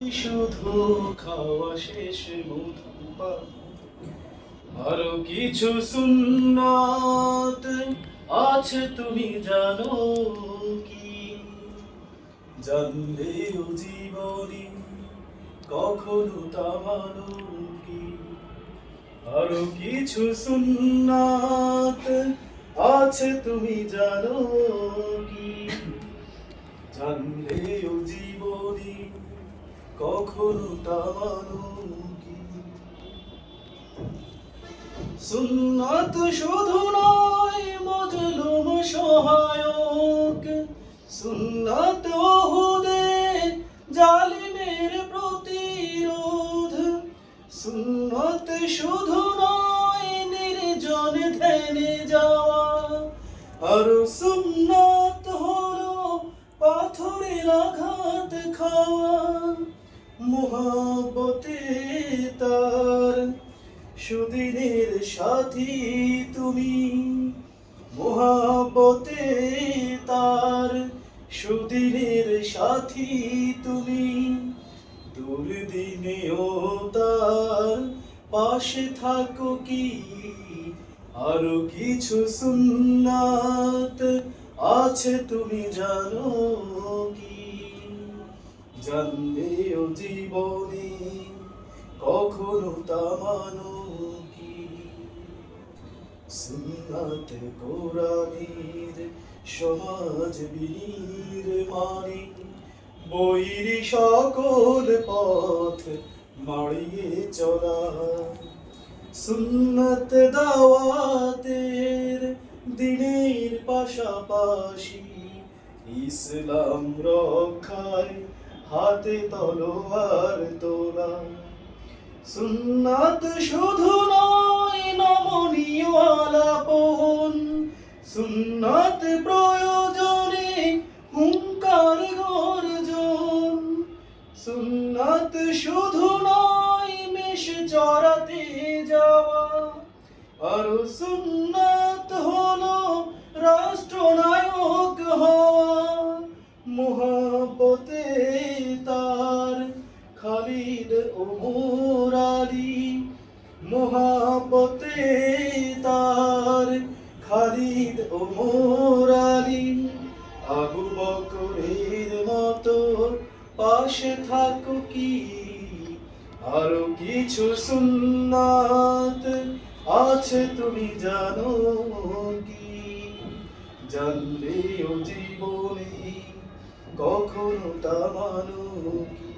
শুধু খাওয়া শেষ আরও কিছু সুন্নাত আছে, তুমি জানো কি? জানলেও জীবনী কখনো তা মানো কি? আরও কিছু সুন্নাত আছে, তুমি জানো কি? জীবনী কখনো সুন্নাত শুধু নয়, মজলুম সহায়ক। সুন্নাত ওহুদে জালিমের প্রতিরোধ। সুন্নত শুধু নয়, নির্জন ধ্যানে যাওয়া। আর সুন্নাত হলো পাথরের আঘাত খাওয়া। মোহাবতে তার সুদিনের সাথী তুমি। মোহাবতে তার সুদিনের সাথী তুমি। দুর্দিনেও তার পাশে থাকো কি? আরও কিছু সুন্নাত আছে তুমি জানো কি? জানলেও জীবনে কখনো তা মানো কি? সুন্নাত কোরআনের সমাজ বীর মানি বৈর সকল পথ মাড়িয়ে চলা। সুন্নত দাওয়াতের দিনের পাশাপাশি ইসলাম রক্ষায় হাতে তলোয়ার তোলা। সুন্নাত শুধু নয় নমনীয় আলাপন সুন্নাত প্রয়োজনে হুঙ্কার গর্জন। সুন্নাত শুধু নয়, মেষ চড়াতে যাওয়া। আর সুন্নাত হলো ও মুরারি মোহাবতে তার খালিদ ও মুরারি আবু বকরের মতো পাশে থাকো কি? আরও কিছু সুন্নাত আছে তুমি জানো কি? জানলেও জীবনে কখনো তা মানো কি?